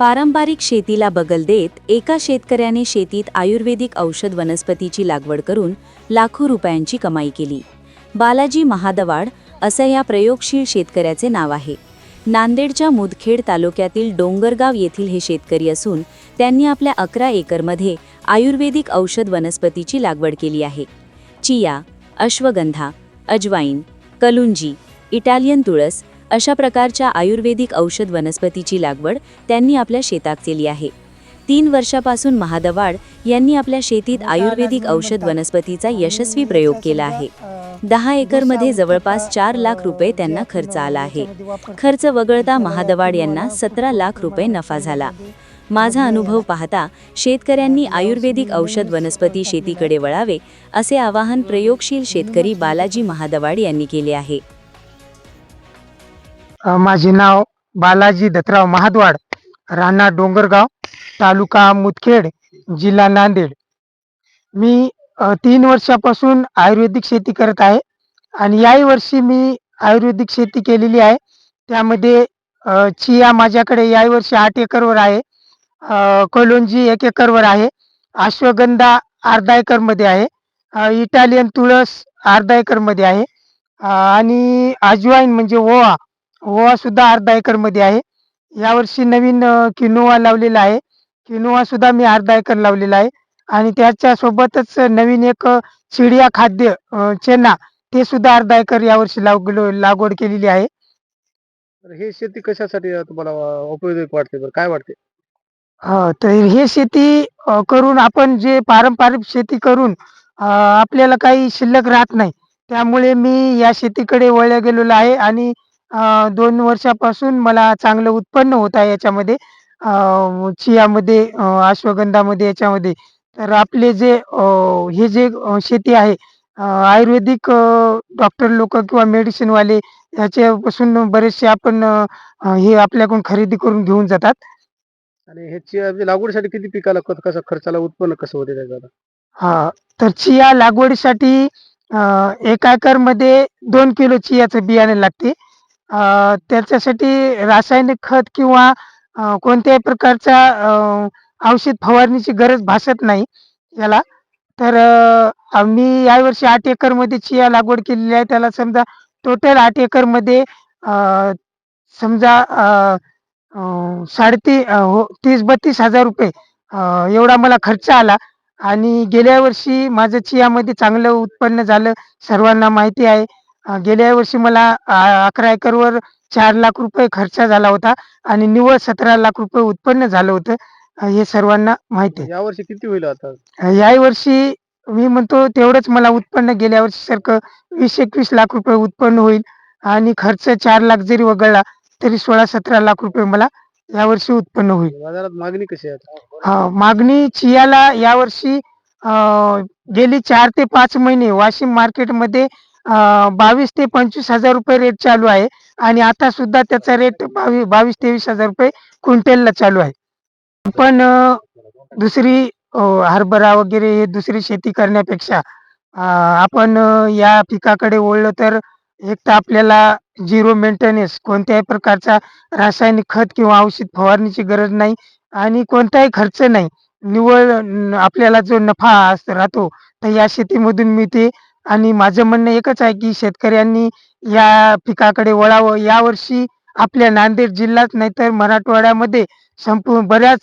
पारंपरिक शेतीला बगल देत एका शेतकऱ्याने शेतीत आयुर्वेदिक औषध वनस्पतीची लागवड करून लाखो रुपयांची कमाई केली. बालाजी महादवाड असं या प्रयोगशील शेतकऱ्याचे नाव आहे. नांदेडच्या मुदखेड तालुक्यातील डोंगरगाव येथील हे शेतकरी असून त्यांनी आपल्या अकरा एकरमध्ये आयुर्वेदिक औषध वनस्पतीची लागवड केली आहे. चिया अश्वगंधा अजवाईन कलुंजी इटालियन तुळस अशा प्रकारच्या आयुर्वेदिक औषध वनस्पतीची लागवड त्यांनी आपल्या शेतात केली आहे. तीन वर्षापासून महादवाड यांनी आपल्या शेतीत आयुर्वेदिक औषध वनस्पतीचा यशस्वी प्रयोग केला आहे. दहा एकरमध्ये जवळपास चार लाख रुपये त्यांना खर्च आला आहे. खर्च वगळता महादवाड यांना सतरा लाख रुपये नफा झाला. माझा अनुभव पाहता शेतकऱ्यांनी आयुर्वेदिक औषध वनस्पती शेतीकडे वळावे असे आवाहन प्रयोगशील शेतकरी बालाजी महादवाड यांनी केले आहे. माझे नाव बालाजी दत्तराव महाद्वाड राणा डोंगरगाव तालुका मुदखेड जिल्हा नांदेड. मी तीन वर्षापासून आयुर्वेदिक शेती करत आहे आणि याही वर्षी मी आयुर्वेदिक शेती केलेली आहे. त्यामध्ये चिया माझ्याकडे याही वर्षी आठ एकरवर आहे. कोलोंजी एक एकरवर आहे. अश्वगंधा अर्धा एकरमध्ये आहे. इटालियन तुळस अर्धा एकरमध्ये आहे. आणि अजवाईन म्हणजे ओवा ओवा सुद्धा अर्धा एकरमध्ये आहे. यावर्षी नवीन किनोवा लावलेला आहे. किनोवा सुद्धा मी अर्धा एकर लावलेला आहे. आणि त्याच्या सोबतच नवीन एक चिडिया खाद्य चेना ते सुद्धा अर्धा एकर यावर्षी लावलो लागवड केलेली आहे. हे शेती कशासाठी तुम्हाला उपयोगी वाटते बरं? काय वाटते? तर हे शेती करून आपण जे पारंपरिक शेती करून आपल्याला काही शिल्लक राहत नाही. त्यामुळे मी या शेतीकडे वळल्या गेलेलो आहे आणि दोन वर्षापासून मला चांगलं उत्पन्न होत आहे याच्यामध्ये. चियामध्ये अश्वगंधामध्ये याच्यामध्ये. तर आपले जे हे जे शेती आहे आयुर्वेदिक डॉक्टर लोक किंवा मेडिसिनवाले याच्यापासून बरेचसे आपण हे आपल्याकडून खरेदी करून घेऊन जातात. आणि ह्याची म्हणजे लागवडीसाठी किती पिकाला कसं खर्चाला उत्पन्न कसं होते हा तर चिया लागवडीसाठी एक एकरमध्ये दोन किलो चियाचं बियाणे लागते. अ, त्याच्यासाठी रासायनिक खत किंवा अ, कोणत्याही प्रकारचा अ, औषध फवारणीची गरज भासत नाही याला. तर अ, आम्ही यावर्षी आठ एकरमध्ये चिया लागवड केलेली आहे. त्याला समजा टोटल आठ एकरमध्ये अ, समजा अ, अ, साडेती अ, हो तीस बत्तीस हजार रुपये अ, एवढा मला खर्च आला. आणि गेल्या वर्षी माझं चियामध्ये चांगलं उत्पन्न झालं. सर्वांना माहिती आहे. गेल्या वर्षी मला अकरा एकरवर चार लाख रुपये खर्च झाला होता आणि निव्वळ सतरा लाख रुपये उत्पन्न झालं होतं हे सर्वांना माहिती आहे. यावर्षी किती होईल आता? याही वर्षी मी म्हणतो तेवढंच मला उत्पन्न गेल्या वर्षी सारखं वीस एकवीस लाख रुपये उत्पन्न होईल आणि खर्च चार लाख जरी वगळला तरी सोळा सतरा लाख रुपये मला यावर्षी उत्पन्न होईल. बाजारात मागणी कशी आहे? हा, मागणी चियाला यावर्षी गेली चार ते पाच महिने वाशिम मार्केटमध्ये बावीस ते पंचवीस हजार रुपये रेट चालू आहे. आणि आता सुद्धा त्याचा रेट बावीस बावीस तेवीस हजार रुपये क्विंटलला चालू आहे. पण दुसरी हरभरा वगैरे हे दुसरी शेती करण्यापेक्षा आपण या पिकाकडे ओढलं तर एक तर आपल्याला झिरो मेंटेनन्स कोणत्याही प्रकारचा रासायनिक खत किंवा औषध फवारणीची गरज नाही आणि कोणताही खर्च नाही. निव्वळ आपल्याला जो नफा राहतो तर या शेतीमधून मिळते आणि माझं म्हणणं एकच आहे की शेतकऱ्यांनी या पिकाकडे वळावं. यावर्षी आपल्या नांदेड जिल्ह्यात नाहीतर मराठवाड्यामध्ये संपूर्ण बऱ्याच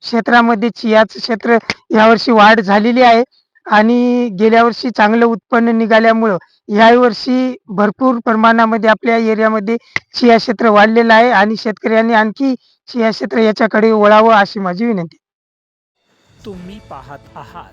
क्षेत्रामध्ये चियाचं क्षेत्र यावर्षी वाढ झालेली आहे. आणि गेल्या वर्षी चांगलं उत्पन्न निघाल्यामुळं यावर्षी वर्षी भरपूर प्रमाणामध्ये आपल्या एरियामध्ये चिया क्षेत्र वाढलेलं आहे आणि शेतकऱ्यांनी आणखी चिया क्षेत्र याच्याकडे वळावं अशी माझी विनंती तुम्ही पाहत आहात